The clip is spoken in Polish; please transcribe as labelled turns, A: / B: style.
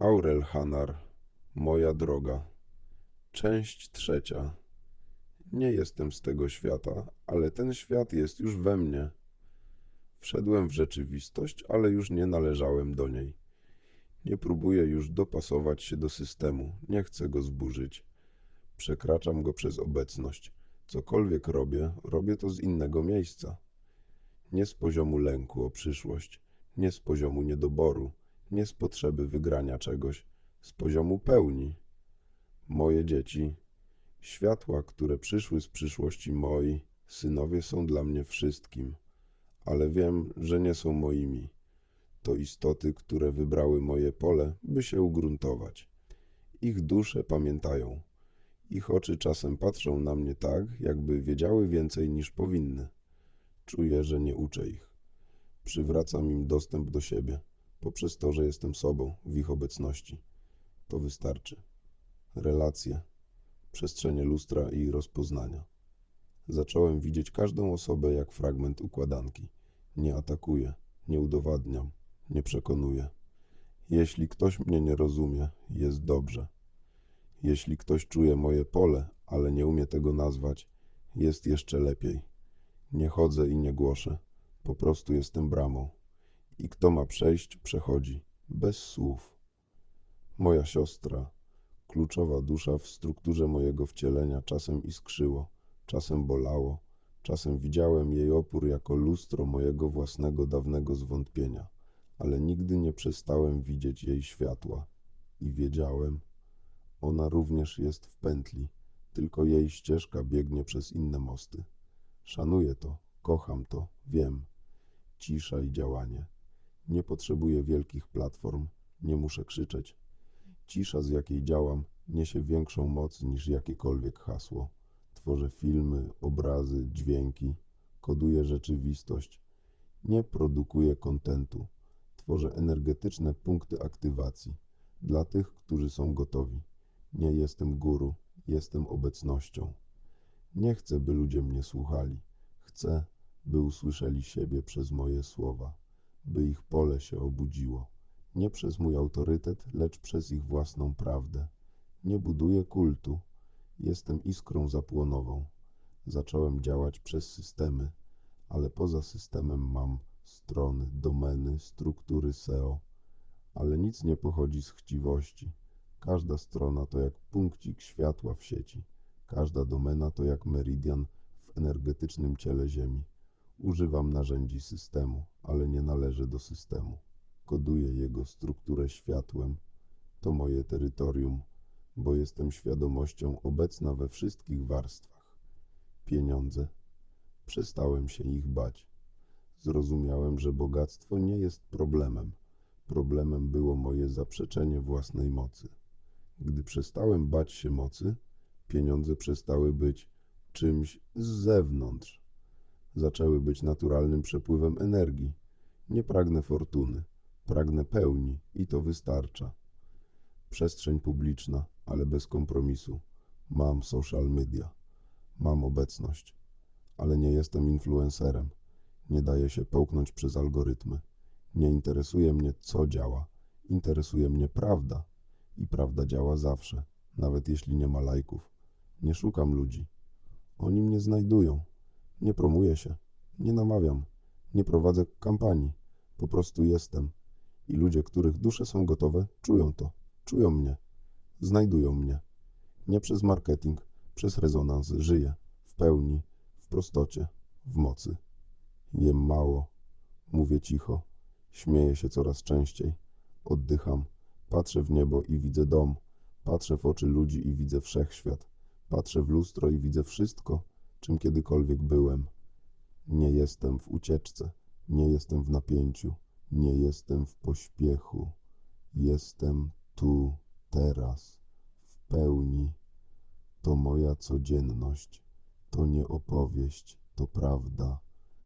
A: Aurel Hanar, moja droga. Część trzecia. Nie jestem z tego świata, ale ten świat jest już we mnie. Wszedłem w rzeczywistość, ale już nie należałem do niej. Nie próbuję już dopasować się do systemu, nie chcę go zburzyć. Przekraczam go przez obecność. Cokolwiek robię, robię to z innego miejsca. Nie z poziomu lęku o przyszłość, nie z poziomu niedoboru, nie z potrzeby wygrania czegoś, z poziomu pełni. Moje dzieci, światła, które przyszły z przyszłości moi, synowie są dla mnie wszystkim, ale wiem, że nie są moimi. To istoty, które wybrały moje pole, by się ugruntować. Ich dusze pamiętają. Ich oczy czasem patrzą na mnie tak, jakby wiedziały więcej niż powinny. Czuję, że nie uczę ich. Przywracam im dostęp do siebie, poprzez to, że jestem sobą w ich obecności. To wystarczy. Relacje, przestrzenie lustra i rozpoznania. Zacząłem widzieć każdą osobę jak fragment układanki. Nie atakuję, nie udowadniam, nie przekonuję. Jeśli ktoś mnie nie rozumie, jest dobrze. Jeśli ktoś czuje moje pole, ale nie umie tego nazwać, jest jeszcze lepiej. Nie chodzę i nie głoszę, po prostu jestem bramą. I kto ma przejść, przechodzi, bez słów. Moja siostra, kluczowa dusza w strukturze mojego wcielenia, czasem iskrzyło, czasem bolało, czasem widziałem jej opór jako lustro mojego własnego dawnego zwątpienia, ale nigdy nie przestałem widzieć jej światła i wiedziałem, ona również jest w pętli, tylko jej ścieżka biegnie przez inne mosty. Szanuję to, kocham to, wiem. Cisza i działanie. Nie potrzebuję wielkich platform, nie muszę krzyczeć. Cisza, z jakiej działam, niesie większą moc niż jakiekolwiek hasło. Tworzę filmy, obrazy, dźwięki, koduję rzeczywistość. Nie produkuję kontentu. Tworzę energetyczne punkty aktywacji dla tych, którzy są gotowi. Nie jestem guru, jestem obecnością. Nie chcę, by ludzie mnie słuchali. Chcę, by usłyszeli siebie przez moje słowa, by ich pole się obudziło. Nie przez mój autorytet, lecz przez ich własną prawdę. Nie buduję kultu. Jestem iskrą zapłonową. Zacząłem działać przez systemy, ale poza systemem mam strony, domeny, struktury SEO, ale nic nie pochodzi z chciwości. Każda strona to jak punkcik światła w sieci. Każda domena to jak meridian w energetycznym ciele Ziemi. Używam narzędzi systemu, ale nie należę do systemu. Koduję jego strukturę światłem. To moje terytorium, bo jestem świadomością obecna we wszystkich warstwach. Pieniądze. Przestałem się ich bać. Zrozumiałem, że bogactwo nie jest problemem. Problemem było moje zaprzeczenie własnej mocy. Gdy przestałem bać się mocy, pieniądze przestały być czymś z zewnątrz. Zaczęły być naturalnym przepływem energii. Nie pragnę fortuny, pragnę pełni i to wystarcza. Przestrzeń publiczna, ale bez kompromisu. Mam social media, mam obecność, ale nie jestem influencerem. Nie daję się połknąć przez algorytmy. Nie interesuje mnie, co działa. Interesuje mnie prawda. I prawda działa zawsze, nawet jeśli nie ma lajków. Nie szukam ludzi. Oni mnie znajdują. Nie promuję się, nie namawiam, nie prowadzę kampanii. Po prostu jestem. I ludzie, których dusze są gotowe, czują to, czują mnie, znajdują mnie. Nie przez marketing, przez rezonans żyję. W pełni, w prostocie, w mocy. Jem mało, mówię cicho, śmieję się coraz częściej, oddycham, patrzę w niebo i widzę dom, patrzę w oczy ludzi i widzę wszechświat, patrzę w lustro i widzę wszystko, czym kiedykolwiek byłem. Nie jestem w ucieczce, nie jestem w napięciu, nie jestem w pośpiechu. Jestem tu, teraz, w pełni. To moja codzienność, to nie opowieść, to prawda.